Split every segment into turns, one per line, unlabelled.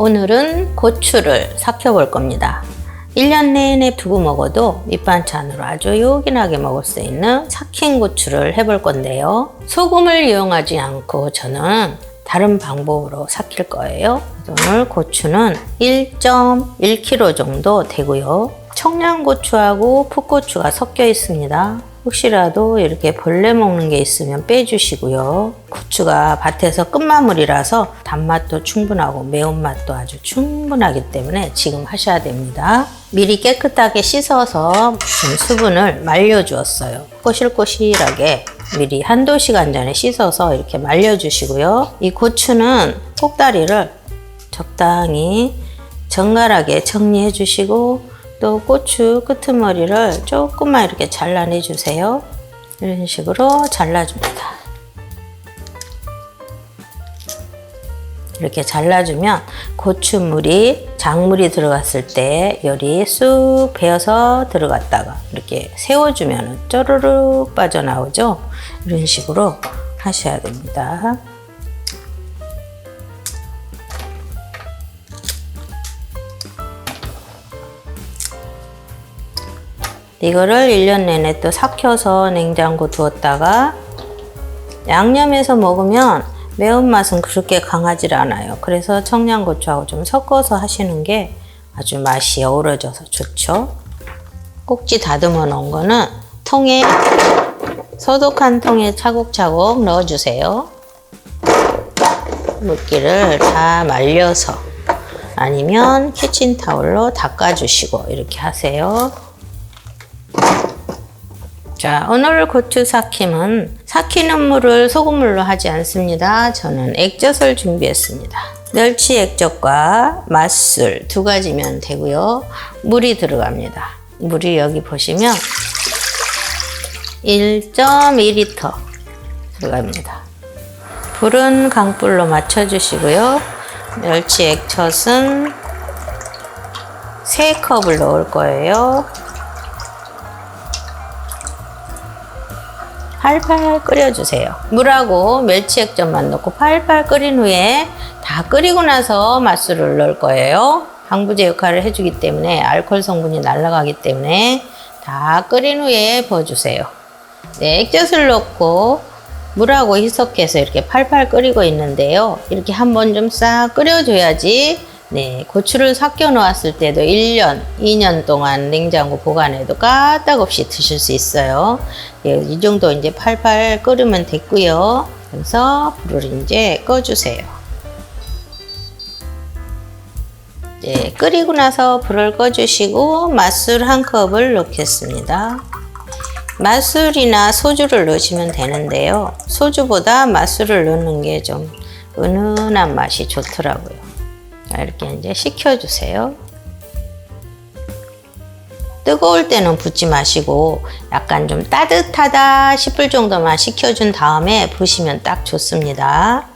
오늘은 고추를 삭혀 볼 겁니다. 1년 내내 두고 먹어도 밑반찬으로 아주 요긴하게 먹을 수 있는 삭힌 고추를 해볼 건데요. 소금을 이용하지 않고 저는 다른 방법으로 삭힐 거예요. 오늘 고추는 1.1kg 정도 되고요. 청양고추하고 풋고추가 섞여 있습니다. 혹시라도 이렇게 벌레 먹는 게 있으면 빼주시고요. 고추가 밭에서 끝마무리라서 단맛도 충분하고 매운맛도 아주 충분하기 때문에 지금 하셔야 됩니다. 미리 깨끗하게 씻어서 수분을 말려주었어요. 꼬실꼬실하게 미리 한두 시간 전에 씻어서 이렇게 말려주시고요. 이 고추는 꼭다리를 적당히 정갈하게 정리해 주시고 또 고추 끄트머리를 조금만 이렇게 잘라내 주세요. 이런 식으로 잘라줍니다. 이렇게 잘라주면 고추물이 작물이 들어갔을 때 열이 쑥 배어서 들어갔다가 이렇게 세워주면 쪼르륵 빠져나오죠. 이런 식으로 하셔야 됩니다. 이거를 1년 내내 또 삭혀서 냉장고 두었다가 양념해서 먹으면 매운맛은 그렇게 강하지 않아요. 그래서 청양고추하고 좀 섞어서 하시는 게 아주 맛이 어우러져서 좋죠. 꼭지 다듬어 놓은 거는 통에 소독한 통에 차곡차곡 넣어주세요. 물기를 다 말려서 아니면 키친타올로 닦아주시고 이렇게 하세요. 자, 오늘 고추 삭힘은 삭히는 물을 소금물로 하지 않습니다. 저는 액젓을 준비했습니다. 멸치 액젓과 맛술 두 가지면 되고요. 물이 들어갑니다. 물이 여기 보시면 1.2리터 들어갑니다. 불은 강불로 맞춰주시고요. 멸치 액젓은 3컵을 넣을 거예요. 팔팔 끓여주세요. 물하고 멸치 액젓만 넣고 팔팔 끓인 후에 다 끓이고 나서 맛술을 넣을 거예요. 방부제 역할을 해주기 때문에 알코올 성분이 날아가기 때문에 다 끓인 후에 부어주세요. 네, 액젓을 넣고 물하고 희석해서 이렇게 팔팔 끓이고 있는데요. 이렇게 한번 좀 싹 끓여줘야지 네, 고추를 삭혀 놓았을 때도 1년, 2년 동안 냉장고 보관해도 까딱없이 드실 수 있어요. 예, 이 정도 이제 팔팔 끓으면 됐고요. 그래서 불을 이제 꺼주세요. 네, 끓이고 나서 불을 꺼주시고 맛술 한 컵을 넣겠습니다. 맛술이나 소주를 넣으시면 되는데요. 소주보다 맛술을 넣는 게 좀 은은한 맛이 좋더라고요. 자, 이렇게 이제 식혀주세요. 뜨거울 때는 붓지 마시고 약간 좀 따뜻하다 싶을 정도만 식혀준 다음에 부시면 딱 좋습니다.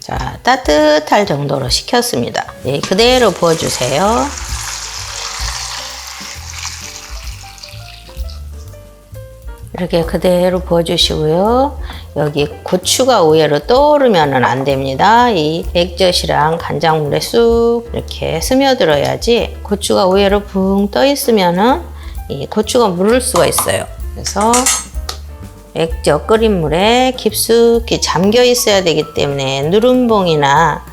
자, 따뜻할 정도로 식혔습니다. 예, 그대로 부어주세요. 이렇게 그대로 부어주시고요. 여기 고추가 의외로 떠오르면 안 됩니다. 이 액젓이랑 간장물에 쑥 이렇게 스며들어야지 고추가 의외로 붕 떠 있으면은 이 고추가 물을 수가 있어요. 그래서 액젓 끓인 물에 깊숙이 잠겨 있어야 되기 때문에 누름봉이나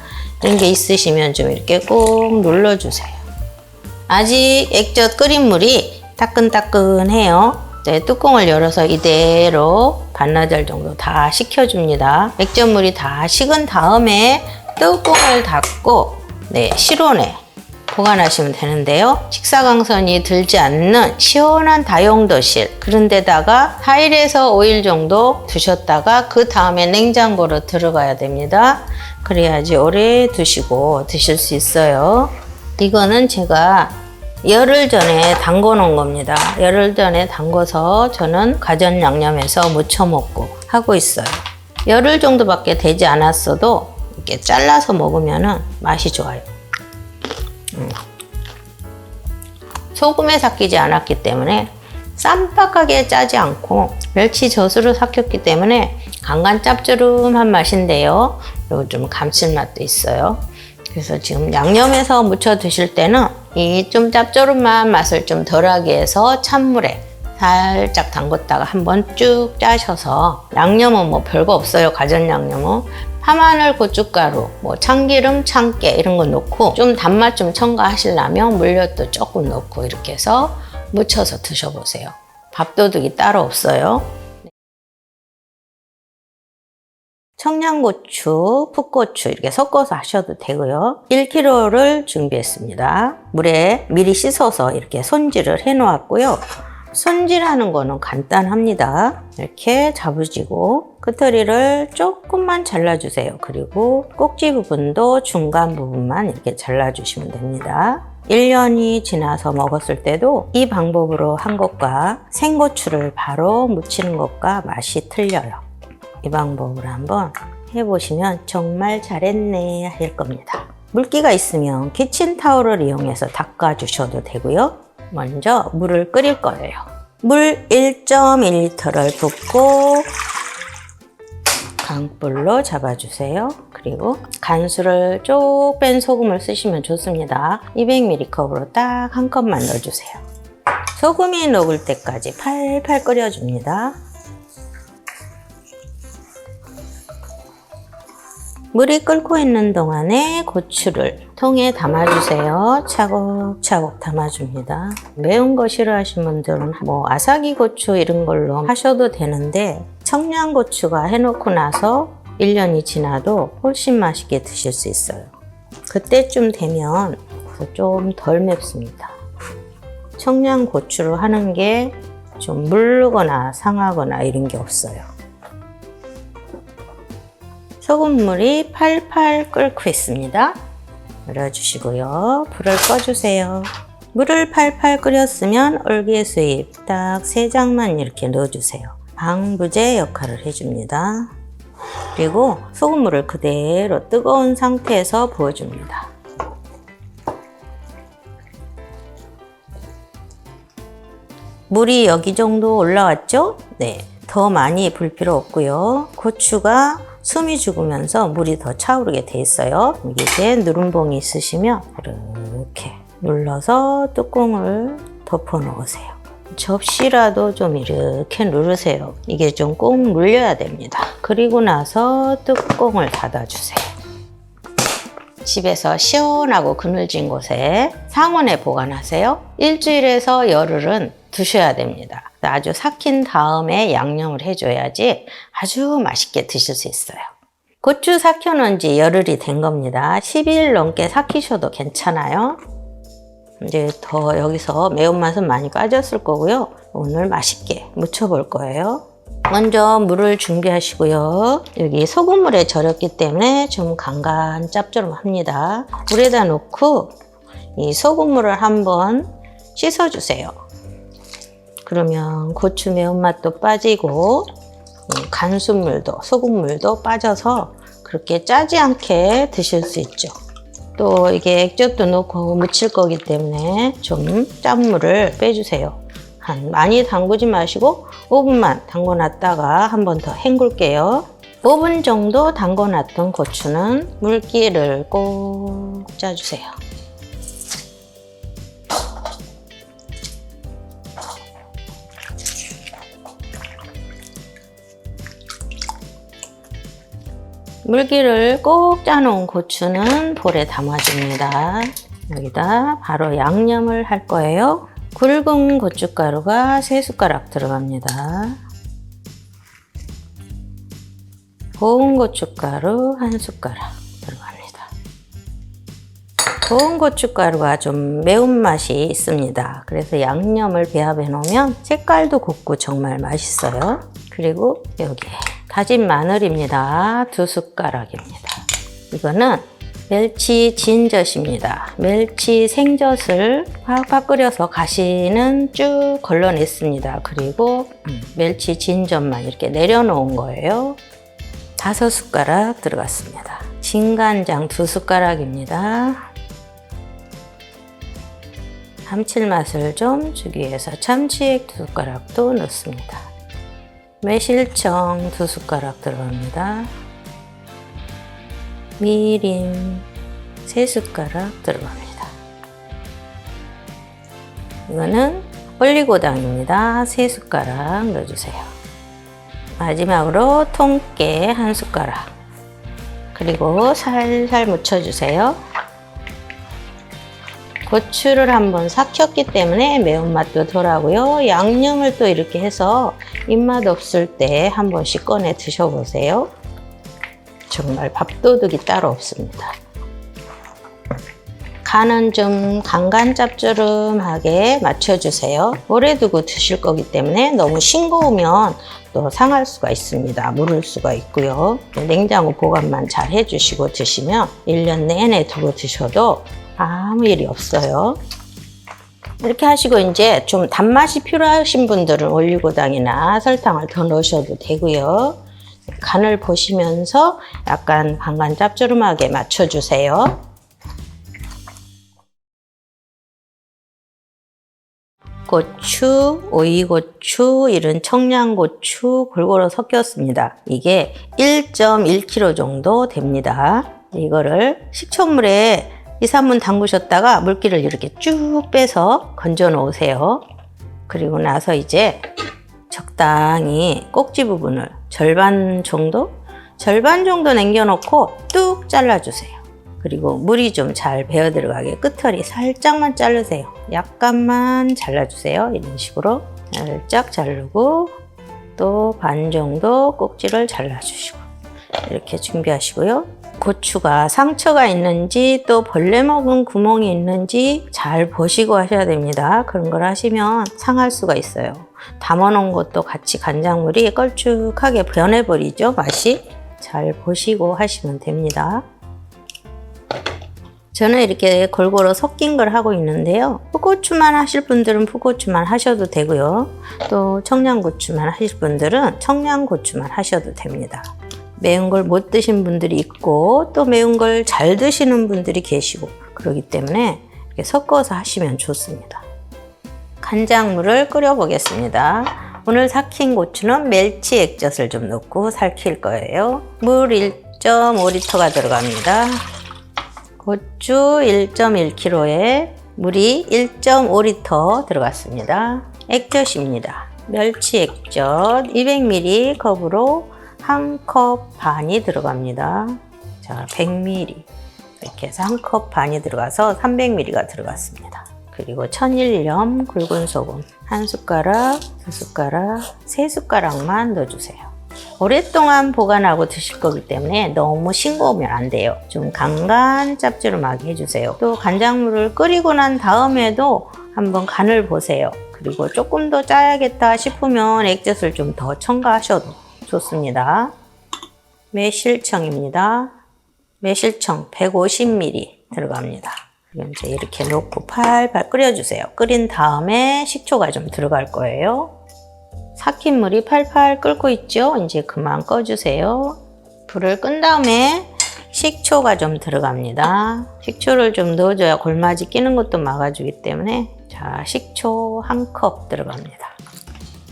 이런 게 있으시면 좀 이렇게 꼭 눌러주세요. 아직 액젓 끓인 물이 따끈따끈해요. 네, 뚜껑을 열어서 이대로 반나절 정도 다 식혀줍니다. 액젓물이 다 식은 다음에 뚜껑을 닫고 네, 실온에 보관하시면 되는데요. 식사강선이 들지 않는 시원한 다용도실 그런 데다가 4일에서 5일 정도 두셨다가 그 다음에 냉장고로 들어가야 됩니다. 그래야지 오래 두시고 드실 수 있어요. 이거는 제가 열흘 전에 담궈 놓은 겁니다. 열흘 전에 담궈서 저는 가전 양념해서 무쳐 먹고 하고 있어요. 열흘 정도밖에 되지 않았어도 이렇게 잘라서 먹으면 맛이 좋아요. 음. 소금에 삭히지 않았기 때문에 쌈박하게 짜지 않고 멸치 젖으로 삭혔기 때문에 강간 짭조름한 맛인데요. 그리고 좀 감칠맛도 있어요. 그래서 지금 양념해서 무쳐 드실 때는 이 좀 짭조름한 맛을 좀 덜하게 해서 찬물에 살짝 담궜다가 한번 쭉 짜셔서 양념은 뭐 별거 없어요. 가전 양념은. 파마늘 고춧가루 뭐 참기름 참깨 이런 거 넣고 좀 단맛 좀 첨가하시려면 물엿도 조금 넣고 이렇게 해서 무쳐서 드셔보세요. 밥도둑이 따로 없어요 청양고추, 풋고추 이렇게 섞어서 하셔도 되고요. 1kg를 준비했습니다. 물에 미리 씻어서 이렇게 손질을 해 놓았고요. 손질하는 거는 간단합니다. 이렇게 잡으시고 끝머리를 조금만 잘라주세요. 그리고 꼭지 부분도 중간 부분만 이렇게 잘라주시면 됩니다. 1년이 지나서 먹었을 때도 이 방법으로 한 것과 생고추를 바로 무치는 것과 맛이 틀려요. 이 방법으로 한번 해보시면 정말 잘했네 하실 겁니다. 물기가 있으면 키친타올을 이용해서 닦아주셔도 되고요. 먼저 물을 끓일 거예요. 물 1.1리터를 붓고 강불로 잡아주세요. 그리고 간수를 쭉 뺀 소금을 쓰시면 좋습니다. 200ml 컵으로 딱 한 컵만 넣어주세요. 소금이 녹을 때까지 팔팔 끓여줍니다. 물이 끓고 있는 동안에 고추를 통에 담아주세요. 차곡차곡 담아줍니다. 매운 거 싫어하시는 분들은 뭐 아사기 고추 이런 걸로 하셔도 되는데 청양고추가 해놓고 나서 1년이 지나도 훨씬 맛있게 드실 수 있어요. 그때쯤 되면 좀 덜 맵습니다. 청양고추로 하는 게 좀 물르거나 상하거나 이런 게 없어요. 소금물이 팔팔 끓고 있습니다. 열어주시고요. 불을 꺼주세요. 물을 팔팔 끓였으면 얼개수잎 딱세 장만 이렇게 넣어주세요. 방부제 역할을 해줍니다. 그리고 소금물을 그대로 뜨거운 상태에서 부어줍니다. 물이 여기 정도 올라왔죠? 네. 더 많이 불 필요 없고요. 고추가 숨이 죽으면서 물이 더 차오르게 돼 있어요. 이게 누름봉이 있으시면 이렇게 눌러서 뚜껑을 덮어 놓으세요. 접시라도 좀 이렇게 누르세요. 이게 좀 꼭 눌려야 됩니다. 그리고 나서 뚜껑을 닫아주세요. 집에서 시원하고 그늘진 곳에 상온에 보관하세요. 일주일에서 열흘은 두셔야 됩니다. 아주 삭힌 다음에 양념을 해줘야지 아주 맛있게 드실 수 있어요. 고추 삭혀놓은 지 열흘이 된 겁니다. 10일 넘게 삭히셔도 괜찮아요. 이제 더 여기서 매운맛은 많이 빠졌을 거고요. 오늘 맛있게 무쳐볼 거예요. 먼저 물을 준비하시고요. 여기 소금물에 절였기 때문에 좀 간간 짭조름합니다. 물에다 놓고 이 소금물을 한번 씻어주세요. 그러면 고추 매운맛도 빠지고 음, 간수물도 소금물도 빠져서 그렇게 짜지 않게 드실 수 있죠. 또 이게 액젓도 넣고 무칠 거기 때문에 좀 짠물을 빼주세요. 한 많이 담그지 마시고 5분만 담궈 놨다가 한 번 더 헹굴게요. 5분 정도 담궈 놨던 고추는 물기를 꼭 짜주세요. 물기를 꼭 짜놓은 고추는 볼에 담아줍니다. 여기다 바로 양념을 할 거예요. 굵은 고춧가루가 3숟가락 들어갑니다. 고운 고춧가루 1숟가락 들어갑니다. 고운 고춧가루가 좀 매운맛이 있습니다. 그래서 양념을 배합해 놓으면 색깔도 곱고 정말 맛있어요. 그리고 여기에 다진 마늘입니다. 두 숟가락입니다. 이거는 멸치 진젓입니다. 멸치 생젓을 팍팍 끓여서 가시는 쭉 걸러냈습니다. 그리고 음, 멸치 진젓만 이렇게 내려놓은 거예요. 다섯 숟가락 들어갔습니다. 진간장 두 숟가락입니다. 감칠맛을 좀 주기 위해서 참치액 두 숟가락도 넣습니다. 매실청 두 숟가락 들어갑니다. 미림 세 숟가락 들어갑니다. 이거는 올리고당입니다. 세 숟가락 넣어주세요. 마지막으로 통깨 한 숟가락. 그리고 살살 묻혀주세요. 고추를 한번 삭혔기 때문에 매운맛도 덜하고요. 양념을 또 이렇게 해서 입맛 없을 때 한 번씩 꺼내 드셔보세요. 정말 밥도둑이 따로 없습니다. 간은 좀 간간짭조름하게 맞춰주세요. 오래 두고 드실 거기 때문에 너무 싱거우면 또 상할 수가 있습니다. 무를 수가 있고요. 냉장고 보관만 잘 해주시고 드시면 1년 내내 두고 드셔도 아무 일이 없어요. 이렇게 하시고 이제 좀 단맛이 필요하신 분들은 올리고당이나 설탕을 더 넣으셔도 되고요. 간을 보시면서 약간 간간 짭조름하게 맞춰주세요. 고추, 오이고추, 이런 청양고추 골고루 섞였습니다. 이게 1.1kg 정도 됩니다. 이거를 식초물에 2, 3분 담그셨다가 물기를 이렇게 쭉 빼서 건져 놓으세요. 그리고 나서 이제 적당히 꼭지 부분을 절반 정도? 절반 정도 남겨놓고 뚝 잘라주세요. 그리고 물이 좀 잘 배어 들어가게 끝털이 살짝만 자르세요. 약간만 잘라주세요. 이런 식으로 살짝 자르고 또 반 정도 꼭지를 잘라주시고 이렇게 준비하시고요. 고추가 상처가 있는지 또 벌레 먹은 구멍이 있는지 잘 보시고 하셔야 됩니다. 그런 걸 하시면 상할 수가 있어요. 담아놓은 것도 같이 간장물이 걸쭉하게 변해버리죠. 맛이 잘 보시고 하시면 됩니다. 저는 이렇게 골고루 섞인 걸 하고 있는데요. 풋고추만 하실 분들은 풋고추만 하셔도 되고요. 또 청양고추만 하실 분들은 청양고추만 하셔도 됩니다. 매운 걸 못 드신 분들이 있고 또 매운 걸 잘 드시는 분들이 계시고 그러기 때문에 이렇게 섞어서 하시면 좋습니다. 간장물을 끓여 보겠습니다. 오늘 삭힌 고추는 멸치 액젓을 좀 넣고 살킬 거예요. 물 1.5리터가 들어갑니다. 고추 1.1kg에 물이 1.5리터 들어갔습니다. 액젓입니다. 멸치 액젓 200ml 컵으로 한 컵 반이 들어갑니다. 자, 100ml 이렇게 해서 한 컵 반이 들어가서 300ml가 들어갔습니다. 그리고 천일염 굵은 소금 한 숟가락, 두 숟가락, 세 숟가락만 넣어주세요. 오랫동안 보관하고 드실 거기 때문에 너무 싱거우면 안 돼요. 좀 간간 짭조름하게 해주세요. 또 간장물을 끓이고 난 다음에도 한번 간을 보세요. 그리고 조금 더 짜야겠다 싶으면 액젓을 좀 더 첨가하셔도 좋습니다. 매실청입니다. 매실청 150ml 들어갑니다. 이제 이렇게 넣고 팔팔 끓여주세요. 끓인 다음에 식초가 좀 들어갈 거예요. 삭힌 물이 팔팔 끓고 있죠? 이제 그만 꺼주세요. 불을 끈 다음에 식초가 좀 들어갑니다. 식초를 좀 넣어줘야 골마지 끼는 것도 막아주기 때문에 자 식초 한 컵 들어갑니다.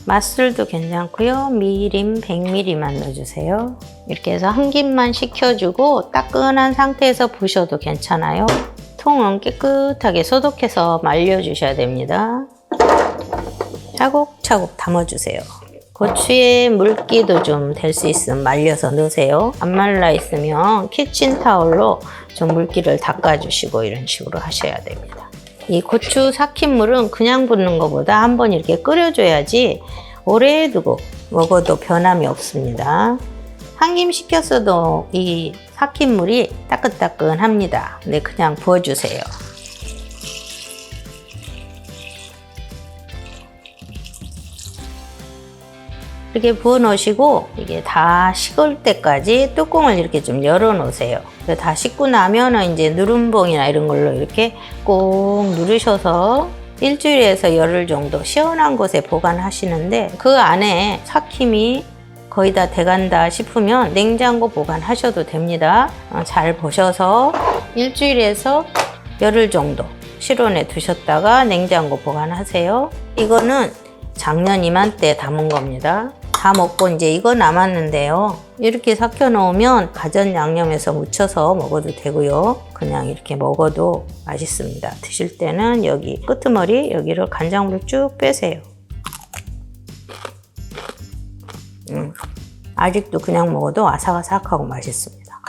맛술도 괜찮고요. 미림 100ml만 넣어주세요. 이렇게 해서 한 김만 식혀주고 따끈한 상태에서 부셔도 괜찮아요. 통은 깨끗하게 소독해서 말려주셔야 됩니다. 차곡차곡 담아주세요. 고추에 물기도 좀 될 수 있으면 말려서 넣으세요. 안 말라 있으면 키친타올로 좀 물기를 닦아주시고 이런 식으로 하셔야 됩니다. 이 고추 삭힌 물은 그냥 붓는 것보다 한번 이렇게 끓여줘야지 오래 두고 먹어도 변함이 없습니다. 한 김 식혔어도 이 삭힌 물이 따끈따끈합니다. 근데 그냥 부어주세요. 이렇게 부어 놓으시고 이게 다 식을 때까지 뚜껑을 이렇게 좀 열어 놓으세요. 다 식고 나면은 이제 누름봉이나 이런 걸로 이렇게 꼭 누르셔서 일주일에서 열흘 정도 시원한 곳에 보관하시는데 그 안에 삭힘이 거의 다 돼간다 싶으면 냉장고 보관하셔도 됩니다. 어, 잘 보셔서 일주일에서 열흘 정도 실온에 두셨다가 냉장고 보관하세요. 이거는 작년 이맘때 담은 겁니다. 다 먹고 이제 이거 남았는데요. 이렇게 삭혀 놓으면 가전 양념해서 무쳐서 먹어도 되고요. 그냥 이렇게 먹어도 맛있습니다. 드실 때는 여기 끄트머리 여기를 간장물 쭉 빼세요. 음, 아직도 그냥 먹어도 아삭아삭하고 맛있습니다.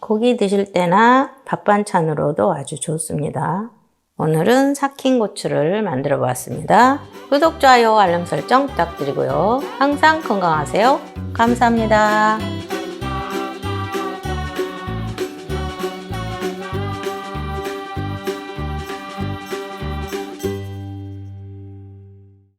고기 드실 때나 밥 반찬으로도 아주 좋습니다. 오늘은 삭힌 고추를 만들어 보았습니다. 구독, 좋아요, 알람 설정 부탁드리고요. 항상 건강하세요. 감사합니다.